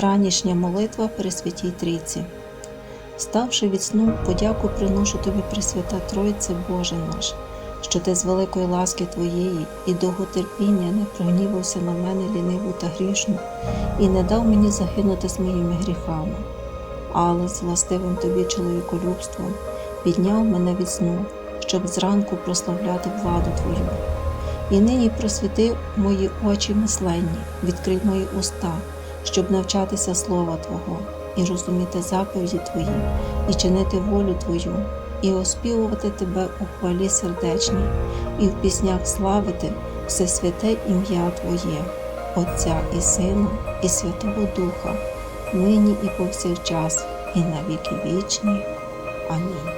Ранішня молитва Пресвятій Трійці. Ставши від сну, подяку приношу тобі, Пресвята Тройце, Боже наш, що ти з великої ласки Твоєї і довготерпіння не прогнівався на мене ліниву та грішну, і не дав мені загинути з моїми гріхами, але з властивим тобі чоловіколюбством підняв мене від сну, щоб зранку прославляти владу Твою. І нині просвіти мої очі мисленні, відкрий мої уста, щоб навчатися Слова Твого, і розуміти заповіді Твої, і чинити волю Твою, і оспівувати Тебе у хвалі сердечній, і в піснях славити все святе ім'я Твоє, Отця і Сина, і Святого Духа, нині і повсякчас, і на віки вічні. Амінь.